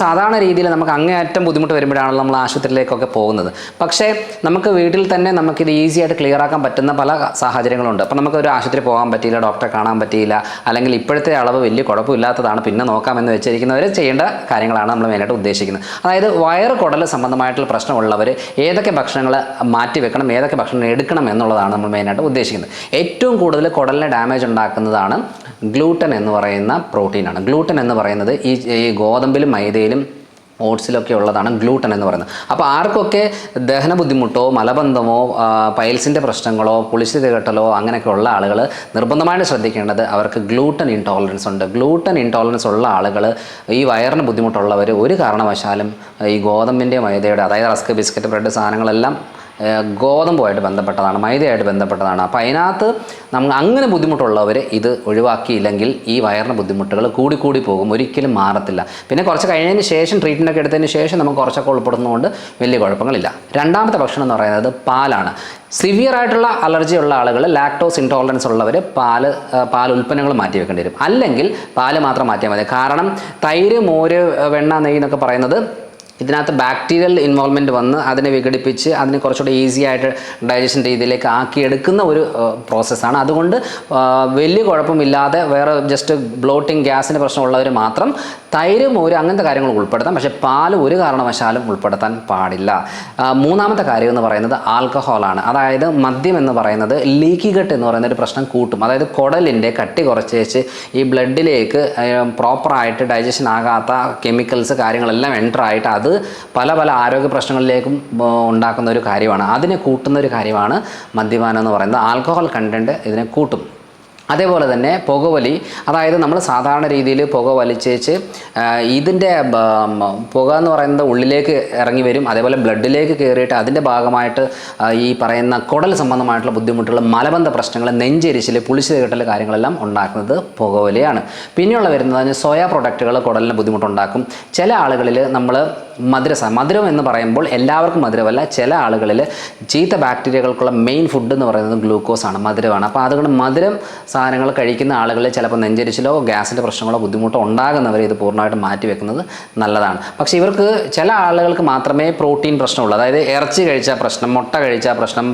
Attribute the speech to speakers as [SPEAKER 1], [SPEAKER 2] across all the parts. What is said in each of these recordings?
[SPEAKER 1] സാധാരണ രീതിയിൽ നമുക്ക് അങ്ങേയറ്റം ബുദ്ധിമുട്ട് വരുമ്പോഴാണല്ലോ നമ്മൾ ആശുപത്രിയിലേക്കൊക്കെ പോകുന്നത്. പക്ഷേ നമുക്ക് വീട്ടിൽ തന്നെ നമുക്കിത് ഈസി ആയിട്ട് ക്ലിയർ ആക്കാൻ പറ്റുന്ന പല സാഹചര്യങ്ങളുണ്ട്. അപ്പോൾ നമുക്ക് ഒരു ആശുപത്രി പോകാൻ പറ്റിയില്ല ഡോക്ടറെ കാണാൻ പറ്റിയില്ല അല്ലെങ്കിൽ ഇപ്പോഴത്തെ അളവ് വലിയ കുഴപ്പമില്ലാത്തതാണ് പിന്നെ നോക്കാമെന്ന് വെച്ചിരിക്കുന്നവർ ചെയ്യേണ്ട കാര്യങ്ങളാണ് നമ്മൾ മെയിനായിട്ട് ഉദ്ദേശിക്കുന്നത്. അതായത് വയർ കുടൽ സംബന്ധമായിട്ടുള്ള പ്രശ്നമുള്ളവർ ഏതൊക്കെ ഭക്ഷണങ്ങൾ മാറ്റി വെക്കണം ഏതൊക്കെ ഭക്ഷണങ്ങൾ എടുക്കണം എന്നുള്ളതാണ് നമ്മൾ മെയിനായിട്ട് ഉദ്ദേശിക്കുന്നത്. ഏറ്റവും കൂടുതൽ കുടലിന് ഡാമേജ് ഉണ്ടാക്കുന്നതാണ് ഗ്ലൂട്ടൻ എന്ന് പറയുന്ന പ്രോട്ടീനാണ്. ഗ്ലൂട്ടൻ എന്ന് പറയുന്നത് ഈ ഈ ഗോതമ്പിലും മൈദയിലും ഓട്സിലൊക്കെ ഉള്ളതാണ് ഗ്ലൂട്ടൻ എന്ന് പറയുന്നത്. അപ്പോൾ ആർക്കൊക്കെ ദഹന ബുദ്ധിമുട്ടോ മലബന്ധമോ പൈൽസിന്റെ പ്രശ്നങ്ങളോ പുളിശ്ശി തികട്ടലോ അങ്ങനെയൊക്കെ ഉള്ള ആളുകൾ നിർബന്ധമായിട്ട് ശ്രദ്ധിക്കേണ്ടത് അവർക്ക് ഗ്ലൂട്ടൻ ഇൻടോളറൻസ് ഉണ്ട്. ഗ്ലൂട്ടൻ ഇൻടോളറൻസ് ഉള്ള ആളുകൾ ഈ വയറിന് ബുദ്ധിമുട്ടുള്ളവർ ഒരു കാരണവശാലും ഈ ഗോതമ്പിന്റെ മൈദയുടെ അതായത് റസ്ക് ബിസ്ക്കറ്റ് ബ്രെഡ് സാധനങ്ങളെല്ലാം ഗോതമ്പുമായിട്ട് ബന്ധപ്പെട്ടതാണ് മൈദയായിട്ട് ബന്ധപ്പെട്ടതാണ്. അപ്പോൾ അതിനകത്ത് നമ്മൾ അങ്ങനെ ബുദ്ധിമുട്ടുള്ളവർ ഇത് ഒഴിവാക്കിയില്ലെങ്കിൽ ഈ വയറിന് ബുദ്ധിമുട്ടുകൾ കൂടിക്കൂടി കൂടി പോകും ഒരിക്കലും മാറത്തില്ല. പിന്നെ കുറച്ച് കഴിഞ്ഞതിന് ശേഷം ട്രീറ്റ്മെന്റ് ഒക്കെ എടുത്തതിന് ശേഷം നമുക്ക് കുറച്ചൊക്കെ ഉൾപ്പെടുന്നതുകൊണ്ട് വലിയ കുഴപ്പങ്ങളില്ല. രണ്ടാമത്തെ ഭക്ഷണം എന്ന് പറയുന്നത് പാലാണ്. സിവിയർ ആയിട്ടുള്ള അലർജി ഉള്ള ആളുകൾ ലാക്ടോസ് ഇൻടോളറൻസ് ഉള്ളവർ പാൽ പാൽ ഉൽപ്പന്നങ്ങൾ മാറ്റി വെക്കേണ്ടി വരും. അല്ലെങ്കിൽ പാൽ മാത്രം മാറ്റിയാൽ മതി. കാരണം തൈര് മോര് വെണ്ണ നെയ്യ് എന്നൊക്കെ പറയുന്നത് ഇതിനകത്ത് ബാക്ടീരിയൽ ഇൻവോൾവ്മെന്റ് വന്ന് അതിനെ വിഘടിപ്പിച്ച് അതിനെ കുറച്ചുകൂടെ ഈസി ആയിട്ട് ഡൈജഷൻ രീതിയിലേക്ക് ആക്കിയെടുക്കുന്ന ഒരു പ്രോസസ്സാണ് അതുകൊണ്ട് വലിയ കുഴപ്പമില്ലാതെ വേറെ ജസ്റ്റ് ബ്ലോട്ടിങ് ഗ്യാസിന്റെ പ്രശ്നമുള്ളവർ മാത്രം തൈര് മോര് അങ്ങനത്തെ കാര്യങ്ങൾ ഉൾപ്പെടുത്താം. പക്ഷേ പാൽ ഒരു കാരണവശാലും ഉൾപ്പെടുത്താൻ പാടില്ല. മൂന്നാമത്തെ കാര്യം എന്ന് പറയുന്നത് ആൽക്കഹോളാണ് അതായത് മദ്യം എന്ന് പറയുന്നത് ലീക്കി ഗട്ട് എന്ന് പറയുന്ന ഒരു പ്രശ്നം കൂട്ടും. അതായത് കുടലിന്റെ കട്ടി കുറച്ച് ഈ ബ്ലഡിലേക്ക് പ്രോപ്പറായിട്ട് ഡൈജഷൻ ആകാത്ത കെമിക്കൽസ് കാര്യങ്ങളെല്ലാം എന്റർ ആയിട്ട് അത് പല പല ആരോഗ്യ പ്രശ്നങ്ങളിലേക്കും ഉണ്ടാക്കുന്ന ഒരു കാര്യമാണ്. അതിനെ കൂട്ടുന്ന ഒരു കാര്യമാണ് മദ്യപാനം എന്ന് പറയുന്നത്. ആൽക്കഹോൾ കണ്ടന്റ് ഇതിനെ കൂട്ടും. അതേപോലെ തന്നെ പുകവലി അതായത് നമ്മൾ സാധാരണ രീതിയിൽ പുക വലിച്ചേച്ച് ഇതിന്റെ പുക എന്ന് പറയുന്നത് ഉള്ളിലേക്ക് ഇറങ്ങി വരും അതേപോലെ ബ്ലഡിലേക്ക് കയറിയിട്ട് അതിന്റെ ഭാഗമായിട്ട് ഈ പറയുന്ന കുടൽ സംബന്ധമായിട്ടുള്ള ബുദ്ധിമുട്ടുകൾ മലബന്ധ പ്രശ്നങ്ങൾ നെഞ്ചെരിച്ചിൽ പുളിച്ചു കെട്ടൽ കാര്യങ്ങളെല്ലാം ഉണ്ടാക്കുന്നത് പുകവലിയാണ്. പിന്നെയുള്ള വരുന്നത് സോയ പ്രൊഡക്റ്റുകൾ കുടലിന് ബുദ്ധിമുട്ടുണ്ടാക്കും. ചില ആളുകളിൽ നമ്മൾ മധുരസ മധുരം എന്ന് പറയുമ്പോൾ എല്ലാവർക്കും മധുരമല്ല ചില ആളുകളിൽ ചീത്ത ബാക്ടീരിയകൾക്കുള്ള മെയിൻ ഫുഡ് എന്ന് പറയുന്നത് ഗ്ലൂക്കോസ് ആണ് മധുരമാണ്. അപ്പോൾ അതുകൊണ്ട് മധുരം സാധനങ്ങൾ കഴിക്കുന്ന ആളുകളിൽ ചിലപ്പോൾ നെഞ്ചരിച്ചിലോ ഗ്യാസിന്റെ പ്രശ്നങ്ങളോ ബുദ്ധിമുട്ടോ ഉണ്ടാകുന്നവർ ഇത് പൂർണമായിട്ട് മാറ്റി വെക്കുന്നത് നല്ലതാണ്. പക്ഷേ ഇവർക്ക് ചില ആളുകൾക്ക് മാത്രമേ പ്രോട്ടീൻ പ്രശ്നമുള്ളൂ. അതായത് ഇറച്ചി കഴിച്ച പ്രശ്നം മുട്ട കഴിച്ച പ്രശ്നം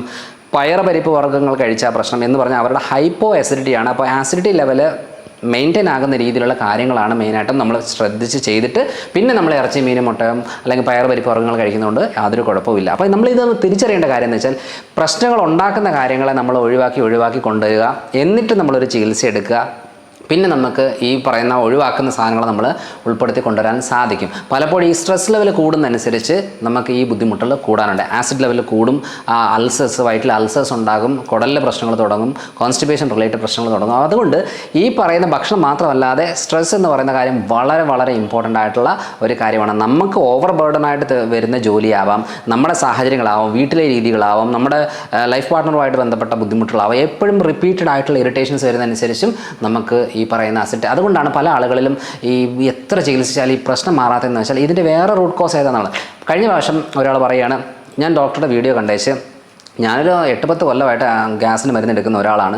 [SPEAKER 1] പയർ പരിപ്പ് വർഗങ്ങൾ കഴിച്ച പ്രശ്നം എന്ന് പറഞ്ഞാൽ അവരുടെ ഹൈപ്പോ ആസിഡിറ്റിയാണ് അപ്പോൾ ആസിഡിറ്റി ലെവൽ മെയിന്റെയിൻ ആകുന്ന രീതിയിലുള്ള കാര്യങ്ങളാണ് മെയിനായിട്ടും നമ്മൾ ശ്രദ്ധിച്ച് ചെയ്തിട്ട് പിന്നെ നമ്മൾ ഇറച്ചി മീൻ മുട്ടയും അല്ലെങ്കിൽ പയർ പരിപ്പ് വർഗങ്ങൾ കഴിക്കുന്നതുകൊണ്ട് യാതൊരു കുഴപ്പമില്ല അപ്പോൾ നമ്മളിത് തിരിച്ചറിയേണ്ട കാര്യം എന്ന് വെച്ചാൽ പ്രശ്നങ്ങൾ ഉണ്ടാക്കുന്ന കാര്യങ്ങളെ നമ്മൾ ഒഴിവാക്കി ഒഴിവാക്കി കൊണ്ടുവരിക. എന്നിട്ട് നമ്മളൊരു ചികിത്സ എടുക്കുക. പിന്നെ നമുക്ക് ഈ പറയുന്ന ഒഴിവാക്കുന്ന സാധനങ്ങൾ നമ്മൾ ഉൾപ്പെടുത്തി കൊണ്ടുവരാൻ സാധിക്കും. പലപ്പോഴും ഈ സ്ട്രെസ് ലെവൽ കൂടുന്നതനുസരിച്ച് നമുക്ക് ഈ ബുദ്ധിമുട്ടുകൾ കൂടാനുണ്ട്. ആസിഡ് ലെവൽ കൂടും അൾസേഴ്സ് വയറ്റിൽ അൾസേഴ്സ് ഉണ്ടാകും കുടലിലെ പ്രശ്നങ്ങൾ തുടങ്ങും കോൺസ്റ്റിപ്പേഷൻ റിലേറ്റഡ് പ്രശ്നങ്ങൾ തുടങ്ങും. അതുകൊണ്ട് ഈ പറയുന്ന ഭക്ഷണം മാത്രമല്ലാതെ സ്ട്രെസ് എന്ന് പറയുന്ന കാര്യം വളരെ വളരെ ഇമ്പോർട്ടന്റ് ആയിട്ടുള്ള ഒരു കാര്യമാണ്. നമുക്ക് ഓവർ ത- വരുന്ന ജോലിയാവാം നമ്മുടെ സാഹചര്യങ്ങളാവാം വീട്ടിലെ രീതികളാവാം നമ്മുടെ ലൈഫ് പാർട്ട്ണറുമായിട്ട് ബന്ധപ്പെട്ട ബുദ്ധിമുട്ടുകളാവാം എപ്പോഴും റിപ്പീറ്റഡ് ആയിട്ടുള്ള ഇറിറ്റേഷൻസ് വരുന്നതനുസരിച്ചും നമുക്ക് ഈ പറയുന്ന അസറ്റ് അതുകൊണ്ടാണ് പല ആളുകളിലും ഈ എത്ര ചികിത്സിച്ചാൽ ഈ പ്രശ്നം മാറാത്തതെന്ന് വെച്ചാൽ ഇതിന്റെ വേറെ റൂട്ട് കോസ് ഏതാണെന്നാണ്. കഴിഞ്ഞ പ്രാവശ്യം ഒരാൾ പറയുകയാണ് ഞാൻ ഡോക്ടറുടെ വീഡിയോ കണ്ടേച്ച് ഞാനൊരു എട്ട് പത്ത് കൊല്ലമായിട്ട് ഗ്യാസിന് മരുന്ന് എടുക്കുന്ന ഒരാളാണ്.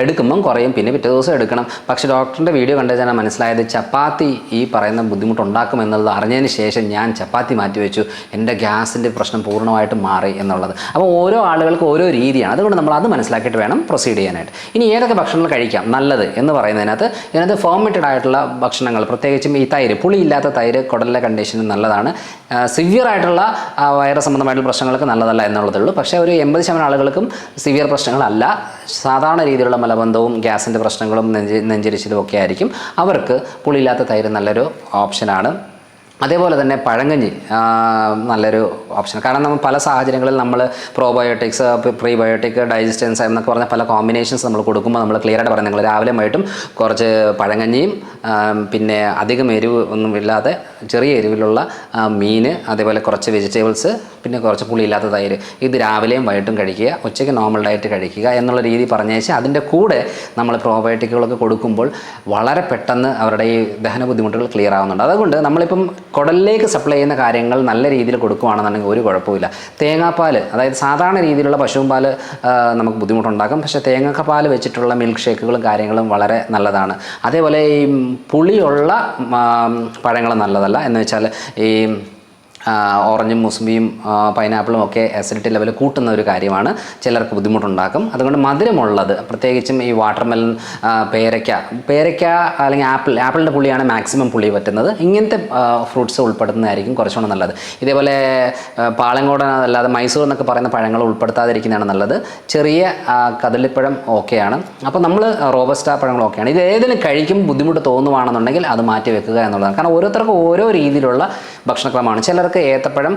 [SPEAKER 1] എടുക്കുമ്പം കുറയും പിന്നെ പിറ്റേ ദിവസം എടുക്കണം. പക്ഷേ ഡോക്ടറിന്റെ വീഡിയോ കണ്ടു ഞാൻ മനസ്സിലായത് ചപ്പാത്തി ഈ പറയുന്ന ബുദ്ധിമുട്ടുണ്ടാക്കും എന്നുള്ളത് അറിഞ്ഞതിന് ശേഷം ഞാൻ ചപ്പാത്തി മാറ്റി വെച്ചു. എന്റെ ഗ്യാസിന്റെ പ്രശ്നം പൂർണമായിട്ടും മാറി എന്നുള്ളത്. അപ്പോൾ ഓരോ ആളുകൾക്ക് ഓരോ രീതിയാണ്. അതുകൊണ്ട് നമ്മൾ അത് മനസ്സിലാക്കിയിട്ട് വേണം പ്രൊസീഡ് ചെയ്യാനായിട്ട്. ഇനി ഏതൊക്കെ ഭക്ഷണങ്ങൾ കഴിക്കാം? നല്ലത് എന്ന് പറയുന്നതിനകത്ത് ഇതിനകത്ത് ഫോമിറ്റഡ് ആയിട്ടുള്ള ഭക്ഷണങ്ങൾ പ്രത്യേകിച്ചും ഈ തൈര് പുളിയില്ലാത്ത തൈര് കുടലിലെ കണ്ടീഷന് നല്ലതാണ്. സിവിയർ ആയിട്ടുള്ള വൈറസ് സംബന്ധമായിട്ടുള്ള പ്രശ്നങ്ങൾക്ക് നല്ലതല്ല എന്നുള്ളതേ ഉള്ളൂ. പക്ഷേ ഒരു എൺപത് ശതമാനം ആളുകൾക്കും സിവിയർ പ്രശ്നങ്ങളല്ല. സാധാരണ രീതിയിലുള്ള മലബന്ധവും ഗ്യാസിന്റെ പ്രശ്നങ്ങളും നെഞ്ച് നെഞ്ചരിച്ചിലും ഒക്കെ ആയിരിക്കും. അവർക്ക് പുളിയില്ലാത്ത തൈര് നല്ലൊരു ഓപ്ഷനാണ് അതേപോലെ തന്നെ പഴങ്കഞ്ഞി നല്ലൊരു ഓപ്ഷൻ കാരണം നമ്മൾ പല സാഹചര്യങ്ങളിൽ നമ്മൾ പ്രോബയോട്ടിക്സ് പ്രീബയോട്ടിക് ഡൈജസ്റ്റൻസ് എന്നൊക്കെ പറഞ്ഞ പല കോമ്പിനേഷൻസ് നമ്മൾ കൊടുക്കുമ്പോൾ നമ്മൾ ക്ലിയർ ആയിട്ട് പറയുന്നത്. നിങ്ങൾ രാവിലെ ആയിട്ടും കുറച്ച് പഴങ്കഞ്ഞിയും പിന്നെ അധികം എരിവ് ഒന്നും ഇല്ലാതെ ചെറിയ എരിവിലുള്ള മീൻ അതേപോലെ കുറച്ച് വെജിറ്റബിൾസ് പിന്നെ കുറച്ച് പുളിയില്ലാത്ത തൈര്. ഇത് രാവിലെയും വൈകിട്ടും കഴിക്കുക ഉച്ചയ്ക്ക് നോർമൽ ഡയറ്റ് കഴിക്കുക എന്നുള്ള രീതി പറഞ്ഞേച്ച് അതിന്റെ കൂടെ നമ്മൾ പ്രോബയോട്ടിക്കുകളൊക്കെ കൊടുക്കുമ്പോൾ വളരെ പെട്ടെന്ന് അവരുടെ ഈ ദഹന ബുദ്ധിമുട്ടുകൾ ക്ലിയർ ആവുന്നുണ്ട്. അതുകൊണ്ട് നമ്മളിപ്പം കുടലിലേക്ക് സപ്ലൈ ചെയ്യുന്ന കാര്യങ്ങൾ നല്ല രീതിയിൽ കൊടുക്കുകയാണെന്നുണ്ടെങ്കിൽ ഒരു കുഴപ്പമില്ല തേങ്ങാപ്പാൽ അതായത് സാധാരണ രീതിയിലുള്ള പശുവും പാൽ നമുക്ക് ബുദ്ധിമുട്ടുണ്ടാക്കും. പക്ഷേ തേങ്ങാപ്പാൽ വെച്ചിട്ടുള്ള മിൽക്ക് ഷേക്കുകളും കാര്യങ്ങളും വളരെ നല്ലതാണ്. അതേപോലെ ഈ പുളിയുള്ള പഴങ്ങൾ നല്ലതല്ല. എന്ന് വെച്ചാൽ ഈ ഓറഞ്ചും മുസ്ബിയും പൈനാപ്പിളും ഒക്കെ അസിഡിറ്റി ലെവൽ കൂട്ടുന്ന ഒരു കാര്യമാണ്. ചിലർക്ക് ബുദ്ധിമുട്ടുണ്ടാക്കും. അതുകൊണ്ട് മധുരമുള്ളത് പ്രത്യേകിച്ചും ഈ വാട്ടർമെലൺ ആ, പേരയ്ക്ക. പേരയ്ക്ക അല്ലെങ്കിൽ ആപ്പിൾ ആപ്പിളിന്റെ പുളിയാണ് മാക്സിമം പുളി പറ്റുന്നത്. ഇങ്ങനത്തെ ഫ്രൂട്ട്സ് ഉൾപ്പെടുത്തുന്നതായിരിക്കും കുറച്ചുകൂടെ നല്ലത്. ഇതേപോലെ പാളങ്കോടൻ അല്ലാതെ മൈസൂർ എന്നൊക്കെ പറയുന്ന പഴങ്ങൾ ഉൾപ്പെടുത്താതിരിക്കുന്നതാണ് നല്ലത്. ചെറിയ കദളിപ്പഴം ഓക്കെയാണ്. അപ്പോൾ നമ്മൾ റോബസ്റ്റ പഴങ്ങൾ ഓക്കെയാണ്. ഇത് ഏതിന് കഴിക്കും ബുദ്ധിമുട്ട് തോന്നുവാണെന്നുണ്ടെങ്കിൽ അത് മാറ്റി വെക്കുക എന്നുള്ളതാണ്. കാരണം ഓരോരുത്തർക്കും ഓരോ രീതിയിലുള്ള ഭക്ഷണക്രമമാണ്. ചിലർക്ക് ഏത്തപ്പഴം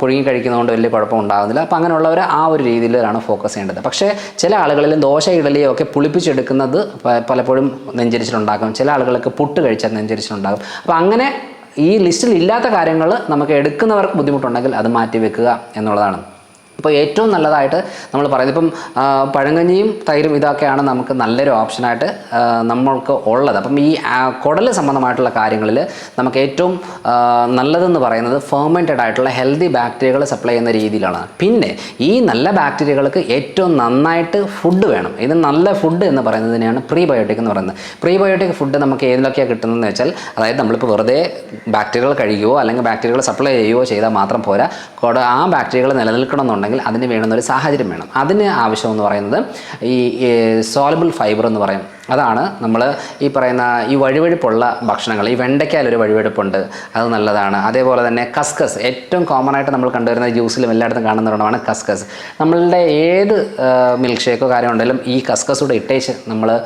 [SPEAKER 1] പുഴുങ്ങി കഴിക്കുന്നതുകൊണ്ട് വലിയ കുഴപ്പം ഉണ്ടാകുന്നില്ല അപ്പോൾ അങ്ങനെയുള്ളവർ ആ ഒരു രീതിയിലാണ് ഫോക്കസ് ചെയ്യേണ്ടത്. പക്ഷേ ചില ആളുകളിൽ ദോശ ഇഡലിയോ ഒക്കെ പുളിപ്പിച്ചെടുക്കുന്നത് പലപ്പോഴും നെഞ്ചരിച്ചിലുണ്ടാക്കും ചില ആളുകൾക്ക് പുട്ട് കഴിച്ചാൽ നെഞ്ചരിച്ചിലുണ്ടാകും. അപ്പോൾ അങ്ങനെ ഈ ലിസ്റ്റിൽ ഇല്ലാത്ത കാര്യങ്ങൾ നമുക്ക് എടുക്കുന്നവർക്ക് ബുദ്ധിമുട്ടുണ്ടെങ്കിൽ അത് മാറ്റി വെക്കുക എന്നുള്ളതാണ്. ഇപ്പോൾ ഏറ്റവും നല്ലതായിട്ട് നമ്മൾ പറയുന്നത് ഇപ്പം പഴങ്കഞ്ഞിയും തൈരും ഇതൊക്കെയാണ് നമുക്ക് നല്ലൊരു ഓപ്ഷനായിട്ട് നമ്മൾക്ക് ഉള്ളത്. അപ്പം ഈ കുടൽ സംബന്ധമായിട്ടുള്ള കാര്യങ്ങളിൽ നമുക്ക് ഏറ്റവും നല്ലതെന്ന് പറയുന്നത് ഫെർമെന്റഡ് ആയിട്ടുള്ള ഹെൽത്തി ബാക്ടീരിയകൾ സപ്ലൈ ചെയ്യുന്ന രീതിയിലാണ്. പിന്നെ ഈ നല്ല ബാക്ടീരിയകൾക്ക് ഏറ്റവും നന്നായിട്ട് ഫുഡ് വേണം. ഇത് നല്ല ഫുഡ് എന്ന് പറയുന്നതിനെയാണ് പ്രീബയോട്ടിക് എന്ന് പറയുന്നത്. പ്രീബയോട്ടിക് ഫുഡ് നമുക്ക് ഏതിലൊക്കെയാണ് കിട്ടുന്നതെന്ന് വെച്ചാൽ അതായത് നമ്മളിപ്പോൾ വെറുതെ ബാക്ടീരിയകൾ കഴിയുകയോ അല്ലെങ്കിൽ ബാക്ടീരിയകൾ സപ്ലൈ ചെയ്യുകയോ ചെയ്താൽ മാത്രം പോരാ ആ ബാക്ടീരിയകൾ നിലനിൽക്കണമെന്നുണ്ടെങ്കിൽ അതിന് വേണ്ടുന്ന ഒരു സാഹചര്യം വേണം. അതിന് ആവശ്യം എന്ന് പറയുന്നത് ഈ സോലബിൾ ഫൈബർ എന്ന് പറയും. അതാണ് നമ്മൾ ഈ പറയുന്ന ഈ വഴുവഴുപ്പുള്ള ഭക്ഷണങ്ങൾ. ഈ വെണ്ടയ്ക്കാൽ ഒരു വഴുവഴുപ്പുണ്ട്. അത് നല്ലതാണ്. അതേപോലെ തന്നെ കസ്കസ്. ഏറ്റവും കോമൺ ആയിട്ട് നമ്മൾ കണ്ടുവരുന്ന ജ്യൂസിലും എല്ലായിടത്തും കാണുന്ന ഒരെണ്ണമാണ് കസ്കസ്. നമ്മളുടെ ഏത് മിൽക്ക് ഷേക്കോ കാര്യം ഉണ്ടെങ്കിലും ഈ കസ്കസ് കൂടെ ഇട്ടേച്ച് നമ്മൾ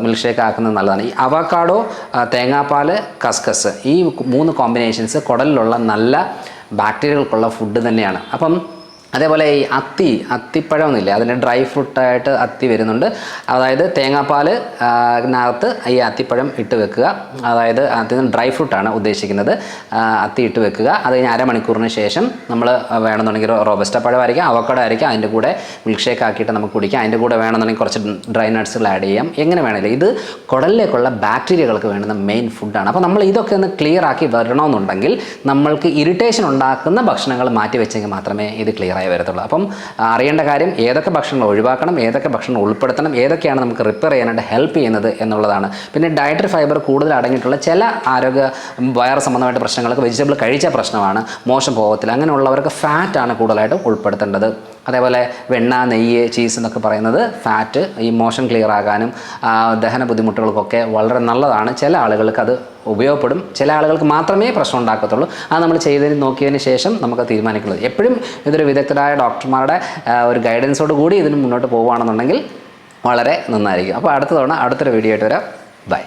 [SPEAKER 1] മിൽക്ക് ഷേക്ക് ആക്കുന്നത് നല്ലതാണ്. ഈ അവക്കാഡോ തേങ്ങാപ്പാൽ കസ്കസ്. ഈ മൂന്ന് കോമ്പിനേഷൻസ് കുടലിലുള്ള നല്ല ബാക്ടീരിയകൾക്കുള്ള ഫുഡ് തന്നെയാണ്. അപ്പം അതേപോലെ ഈ അത്തി അത്തിപ്പഴം എന്നില്ലേ അതിന്റെ ഡ്രൈ ഫ്രൂട്ടായിട്ട് അത്തി വരുന്നുണ്ട്. അതായത് തേങ്ങാപ്പാൽ നകത്ത് ഈ അത്തിപ്പഴം ഇട്ട് വെക്കുക. അതായത് അതിന് ഡ്രൈ ഫ്രൂട്ടാണ് ഉദ്ദേശിക്കുന്നത്. അത്തി ഇട്ട് വെക്കുക. അത് കഴിഞ്ഞ് അരമണിക്കൂറിന് ശേഷം നമ്മൾ വേണമെന്നുണ്ടെങ്കിൽ റോബസ്റ്റ പഴം ആയിരിക്കും അവക്കട ആയിരിക്കാം അതിന്റെ കൂടെ മിൽക്ക് ഷേക്ക് ആക്കിയിട്ട് നമുക്ക് കുടിക്കാം. അതിന്റെ കൂടെ വേണമെന്നുണ്ടെങ്കിൽ കുറച്ച് ഡ്രൈ നട്ട്സുകൾ ആഡ് ചെയ്യാം. എങ്ങനെ വേണമെങ്കിലും ഇത് കുടലിലേക്കുള്ള ബാക്ടീരിയകൾക്ക് വേണ്ടുന്ന മെയിൻ ഫുഡാണ്. അപ്പോൾ നമ്മൾ ഇതൊക്കെ ഒന്ന് ക്ലിയർ ആക്കി വരണമെന്നുണ്ടെങ്കിൽ നമ്മൾക്ക് ഇറിറ്റേഷൻ ഉണ്ടാക്കുന്ന ഭക്ഷണങ്ങൾ മാറ്റി വെച്ചെങ്കിൽ മാത്രമേ ഇത് ക്ലിയർ ആയി വരത്തുള്ളൂ. അപ്പം അറിയേണ്ട കാര്യം ഏതൊക്കെ ഭക്ഷണങ്ങൾ ഒഴിവാക്കണം ഏതൊക്കെ ഭക്ഷണം ഉൾപ്പെടുത്തണം ഏതൊക്കെയാണ് നമുക്ക് റിപ്പയർ ചെയ്യാനായിട്ട് ഹെൽപ്പ് ചെയ്യുന്നത് എന്നുള്ളതാണ്. പിന്നെ ഡയറ്ററി ഫൈബർ കൂടുതൽ അടങ്ങിയിട്ടുള്ള ചില ആരോഗ്യ വയറ് സംബന്ധമായിട്ട് പ്രശ്നങ്ങൾക്ക് വെജിറ്റബിൾ കഴിച്ച പ്രശ്നമാണ് മോശം പോകത്തില്ല അങ്ങനെയുള്ളവർക്ക് ഫാറ്റാണ് കൂടുതലായിട്ടും ഉൾപ്പെടുത്തേണ്ടത്. അതേപോലെ വെണ്ണ നെയ്യ് ചീസ് എന്നൊക്കെ പറയുന്നത് ഫാറ്റ് ഈ മോഷൻ ക്ലിയർ ആകാനും ദഹന ബുദ്ധിമുട്ടുകൾക്കൊക്കെ വളരെ നല്ലതാണ്. ചില ആളുകൾക്ക് അത് ഉപയോഗപ്പെടും. ചില ആളുകൾക്ക് മാത്രമേ പ്രശ്നം ഉണ്ടാക്കത്തുള്ളൂ. അത് നമ്മൾ ചെയ്തതിന് നോക്കിയതിന് ശേഷം നമുക്ക് തീരുമാനിക്കുന്നത്. എപ്പോഴും ഇതൊരു വിദഗ്ധരായ ഡോക്ടർമാരുടെ ഒരു ഗൈഡൻസോട് കൂടി ഇതിന് മുന്നോട്ട് പോകുകയാണെന്നുണ്ടെങ്കിൽ വളരെ നന്നായിരിക്കും. അപ്പോൾ അടുത്ത തവണ അടുത്തൊരു വീഡിയോ ആയിട്ട് വരാം. ബൈ